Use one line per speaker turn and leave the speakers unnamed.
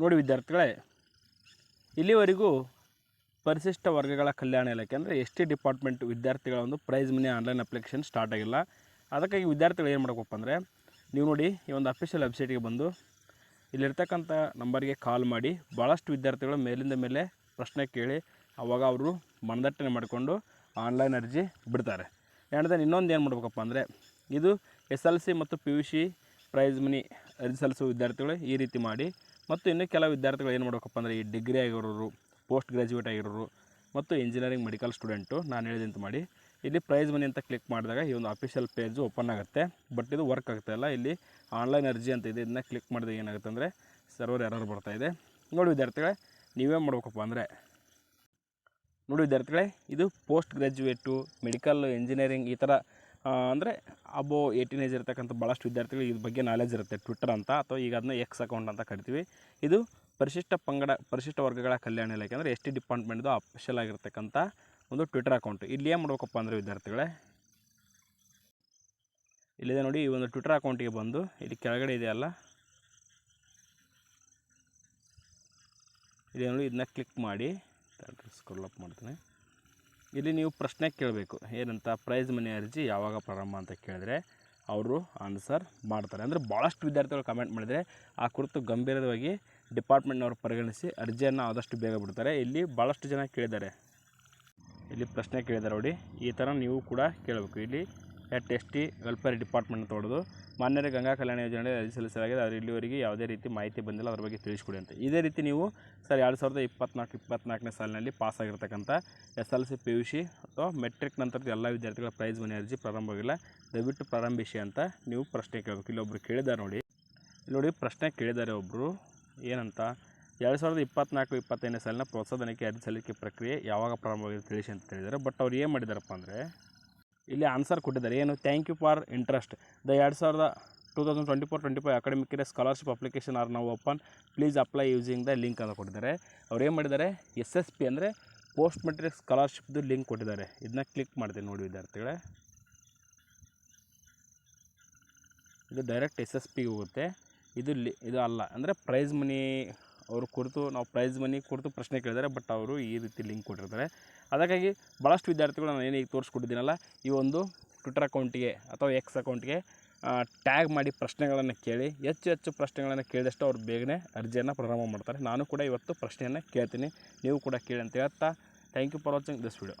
ನೋಡಿ ವಿದ್ಯಾರ್ಥಿಗಳೇ, ಇಲ್ಲಿವರೆಗೂ ಪರಿಶಿಷ್ಟ ವರ್ಗಗಳ ಕಲ್ಯಾಣ ಇಲಾಖೆ ಅಂದರೆ ಎಸ್ ಟಿ ಡಿಪಾರ್ಟ್ಮೆಂಟ್ ವಿದ್ಯಾರ್ಥಿಗಳ ಒಂದು prize money online application start ಆಗಿಲ್ಲ. ಅದಕ್ಕಾಗಿ ವಿದ್ಯಾರ್ಥಿಗಳು ಏನು ಮಾಡಬೇಕಪ್ಪ ಅಂದರೆ, ನೀವು ನೋಡಿ ಈ ಒಂದು ಅಫಿಷಿಯಲ್ ವೆಬ್ಸೈಟಿಗೆ ಬಂದು, ಇಲ್ಲಿರ್ತಕ್ಕಂಥ ನಂಬರ್ಗೆ ಕಾಲ್ ಮಾಡಿ ಭಾಳಷ್ಟು ವಿದ್ಯಾರ್ಥಿಗಳು ಮೇಲಿಂದ ಮೇಲೆ ಪ್ರಶ್ನೆ ಕೇಳಿ ಆವಾಗ ಅವರು ಮನದಟ್ಟಣೆ ಮಾಡಿಕೊಂಡು ಆನ್ಲೈನ್ ಅರ್ಜಿ ಬಿಡ್ತಾರೆ. ಎರಡನೇ ಇನ್ನೊಂದು ಏನು ಮಾಡಬೇಕಪ್ಪ ಅಂದರೆ, ಇದು ಎಸ್ ಎಲ್ ಸಿ ಮತ್ತು P U C prize money ಅರ್ಜಿ ಸಲ್ಲಿಸುವ ವಿದ್ಯಾರ್ಥಿಗಳು ಈ ರೀತಿ ಮಾಡಿ ಮತ್ತು ಇನ್ನು ಕೆಲವು ವಿದ್ಯಾರ್ಥಿಗಳು ಏನು ಮಾಡಬೇಕಪ್ಪ ಅಂದರೆ ಈ ಡಿಗ್ರಿ ಆಗಿರೋರು, ಪೋಸ್ಟ್ ಗ್ರ್ಯಾಜುಯೇಟ್ ಆಗಿರೋರು ಮತ್ತು ಇಂಜಿನಿಯರಿಂಗ್ ಮೆಡಿಕಲ್ ಸ್ಟೂಡೆಂಟು ನಾನು ಹೇಳಿದಂತ ಮಾಡಿ. ಇಲ್ಲಿ ಪ್ರೈಸ್ ಮನಿ ಅಂತ ಕ್ಲಿಕ್ ಮಾಡಿದಾಗ ಈ ಒಂದು ಅಫಿಷಿಯಲ್ ಪೇಜು ಓಪನ್ ಆಗುತ್ತೆ. ಬಟ್ ಇದು ವರ್ಕ್ ಆಗ್ತಾಯಿಲ್ಲ ಇಲ್ಲ. ಆನ್ಲೈನ್ ಅರ್ಜಿ ಅಂತ ಇದೆ. ಇದನ್ನ ಕ್ಲಿಕ್ ಮಾಡಿದಾಗ ಏನಾಗುತ್ತೆ ಅಂದರೆ ಸರ್ವರ್ ಎರರ್ ಬರ್ತಾ ಇದೆ. ನೋಡಿ ವಿದ್ಯಾರ್ಥಿಗಳೇ ನೀವೇ ಮಾಡ್ಬೇಕಪ್ಪ ಅಂದರೆ ನೋಡಿ ವಿದ್ಯಾರ್ಥಿಗಳೇ, ಇದು ಪೋಸ್ಟ್ ಗ್ರ್ಯಾಜುಯೇಟು, ಮೆಡಿಕಲ್, ಇಂಜಿನಿಯರಿಂಗ್ ಈ ಥರ ಅಂದರೆ ಅಬೋ ಏಯ್ಟೀನ್ ಏಜ್ ಇರ್ತಕ್ಕಂಥ ಭಾಳಷ್ಟು ವಿದ್ಯಾರ್ಥಿಗಳು ಇದ್ರ ಬಗ್ಗೆ ನಾಲೆಜ್ ಇರುತ್ತೆ ಟ್ವಿಟ್ಟರ್ ಅಂತ, ಅಥವಾ ಈಗ ಅದನ್ನ ಎಕ್ಸ್ ಅಕೌಂಟ್ ಅಂತ ಕರಿತೀವಿ. ಇದು ಪರಿಶಿಷ್ಟ ಪಂಗಡ, ಪರಿಶಿಷ್ಟ ವರ್ಗಗಳ ಕಲ್ಯಾಣ ಇಲಾಖೆ, ಅಂದರೆ ಎಸ್ ಟಿ ಡಿಪಾರ್ಟ್ಮೆಂಟ್ದು ಅಫಿಷಿಯಲ್ ಆಗಿರ್ತಕ್ಕಂಥ ಒಂದು ಟ್ವಿಟರ್ ಅಕೌಂಟ್ ಇಲ್ಲಿ ಏನು ಮಾಡ್ಬೇಕಪ್ಪ ಅಂದರೆ ವಿದ್ಯಾರ್ಥಿಗಳೇ? ಇಲ್ಲಿದೆ ನೋಡಿ, ಈ ಒಂದು ಟ್ವಿಟರ್ ಅಕೌಂಟಿಗೆ ಬಂದು, ಇಲ್ಲಿ ಕೆಳಗಡೆ ಇದೆಯಲ್ಲ ಇಲ್ಲಿ ನೋಡಿ ಇದನ್ನ ಕ್ಲಿಕ್ ಮಾಡಿ ಸ್ಕ್ರೋಲ್ ಅಪ್ ಮಾಡ್ತೀನಿ. ಇಲ್ಲಿ ನೀವು ಪ್ರಶ್ನೆ ಕೇಳಬೇಕು, ಏನಂತ ಪ್ರೈಸ್ ಮನಿ ಅರ್ಜಿ ಯಾವಾಗ ಪ್ರಾರಂಭ ಅಂತ ಕೇಳಿದ್ರೆ ಅವರು ಆನ್ಸರ್ ಮಾಡ್ತಾರೆ. ಅಂದರೆ ಭಾಳಷ್ಟು ವಿದ್ಯಾರ್ಥಿಗಳು ಕಮೆಂಟ್ ಮಾಡಿದರೆ ಆ ಕುರಿತು ಗಂಭೀರವಾಗಿ ಡಿಪಾರ್ಟ್ಮೆಂಟ್ನವರು ಪರಿಗಣಿಸಿ ಅರ್ಜಿಯನ್ನು ಆದಷ್ಟು ಬೇಗ ಬಿಡ್ತಾರೆ. ಇಲ್ಲಿ ಭಾಳಷ್ಟು ಜನ ಕೇಳಿದ್ದಾರೆ. ಇಲ್ಲಿ ಪ್ರಶ್ನೆ ಕೇಳಿದ್ದಾರೆ ನೋಡಿ, ಈ ಥರ ನೀವು ಕೂಡ ಕೇಳಬೇಕು. ಇಲ್ಲಿ at S T welfare department ತೊಡೆದು ಮಾನ್ಯರ ಗಂಗಾ ಕಲ್ಯಾಣ ಯೋಜನೆ ಅರ್ಜಿ ಸಲ್ಲಿಸಲಾಗಿದೆ. ಆದರೆ ಇಲ್ಲಿವರೆಗೆ ಯಾವುದೇ ರೀತಿ ಮಾಹಿತಿ ಬಂದಿಲ್ಲ. ಅದರ ಬಗ್ಗೆ ತಿಳಿಸ್ಕೊಡಿ ಅಂತ. ಇದೇ ರೀತಿ ನೀವು ಸರ್ ಎರಡು ಸಾವಿರದ ಇಪ್ಪತ್ನಾಲ್ಕು, ಇಪ್ಪತ್ನಾಲ್ಕನೇ ಸಾಲಿನಲ್ಲಿ ಪಾಸ್ ಆಗಿರ್ತಕ್ಕಂಥ S L C, P U C ಅಥವಾ ಮೆಟ್ರಿಕ್ ನಂತರದ ಎಲ್ಲ ವಿದ್ಯಾರ್ಥಿಗಳ ಪ್ರೈಸ್ ಮನಿ ಅರ್ಜಿ ಪ್ರಾರಂಭವಾಗಿಲ್ಲ ದಯವಿಟ್ಟು ಪ್ರಾರಂಭಿಸಿ ಅಂತ ನೀವು ಪ್ರಶ್ನೆ ಕೇಳಬೇಕು. ಇಲ್ಲೊಬ್ರು ಕೇಳಿದ್ದಾರೆ ನೋಡಿ. ಇಲ್ಲಿ ನೋಡಿ, ಪ್ರಶ್ನೆ ಕೇಳಿದ್ದಾರೆ ಒಬ್ಬರು ಏನಂತ? ಎರಡು ಸಾವಿರದ ಇಪ್ಪತ್ನಾಲ್ಕು, ಇಪ್ಪತ್ತೈದನೇ ಸಾಲಿನ ಪ್ರೋತ್ಸಾಹಧನಕ್ಕೆ ಅರ್ಜಿ ಸಲ್ಲಿಕೆ ಪ್ರಕ್ರಿಯೆ ಯಾವಾಗ ಪ್ರಾರಂಭವಾಗಿದೆ ತಿಳಿಸಿ ಅಂತ ಹೇಳಿದ್ದಾರೆ. ಬಟ್ ಅವ್ರು ಏನು ಮಾಡಿದಾರಪ್ಪ ಅಂದರೆ ಇಲ್ಲಿ ಆನ್ಸರ್ ಕೊಟ್ಟಿದ್ದಾರೆ. ಏನು thank you for interest the ಎರಡು ಸಾವಿರದ two thousand twenty four twenty five academic year scholarship application are ನಾವು open please apply using the link ಅಂತ ಕೊಟ್ಟಿದ್ದಾರೆ. ಅವ್ರು ಏನು ಮಾಡಿದ್ದಾರೆ? ಎಸ್ ಎಸ್ ಪಿ ಅಂದರೆ ಪೋಸ್ಟ್ ಮೆಟ್ರಿಕ್ ಸ್ಕಾಲರ್ಶಿಪ್ದು ಲಿಂಕ್ ಕೊಟ್ಟಿದ್ದಾರೆ. ಇದನ್ನ ಕ್ಲಿಕ್ ಮಾಡ್ತೀನಿ ನೋಡಿ ವಿದ್ಯಾರ್ಥಿಗಳೇ. ಇದು ಡೈರೆಕ್ಟ್ ಎಸ್ ಎಸ್ ಪಿಗೆ ಹೋಗುತ್ತೆ. ಇದು ಲಿ ಇದು ಅಲ್ಲ, ಅಂದರೆ ಪ್ರೈಸ್ ಮನಿ ಅವ್ರ ಕುರಿತು ನಾವು ಪ್ರೈಸ್ ಮನಿ ಕುರಿತು ಪ್ರಶ್ನೆ ಕೇಳಿದ್ದಾರೆ, ಬಟ್ ಅವರು ಈ ರೀತಿ ಲಿಂಕ್ ಕೊಟ್ಟಿರ್ತಾರೆ. ಅದಕ್ಕಾಗಿ ಭಾಳಷ್ಟು ವಿದ್ಯಾರ್ಥಿಗಳು ನಾನು ಏನೀಗ ತೋರಿಸ್ಕೊಟ್ಟಿದ್ದೀನಲ್ಲ, ಈ ಒಂದು ಟ್ವಿಟರ್ ಅಕೌಂಟಿಗೆ ಅಥವಾ ಎಕ್ಸ್ ಅಕೌಂಟ್ಗೆ ಟ್ಯಾಗ್ ಮಾಡಿ ಪ್ರಶ್ನೆಗಳನ್ನು ಕೇಳಿ, ಹೆಚ್ಚು ಹೆಚ್ಚು ಪ್ರಶ್ನೆಗಳನ್ನು ಕೇಳಿದಷ್ಟು ಅವ್ರು ಬೇಗನೆ ಅರ್ಜಿಯನ್ನು ಪ್ರಾರಂಭ ಮಾಡ್ತಾರೆ. ನಾನು ಕೂಡ ಇವತ್ತು ಪ್ರಶ್ನೆಯನ್ನು ಕೇಳ್ತೀನಿ. ನೀವು ಕೂಡ ಕೇಳಿ ಅಂತ ಹೇಳ್ತಾ thank you for watching this video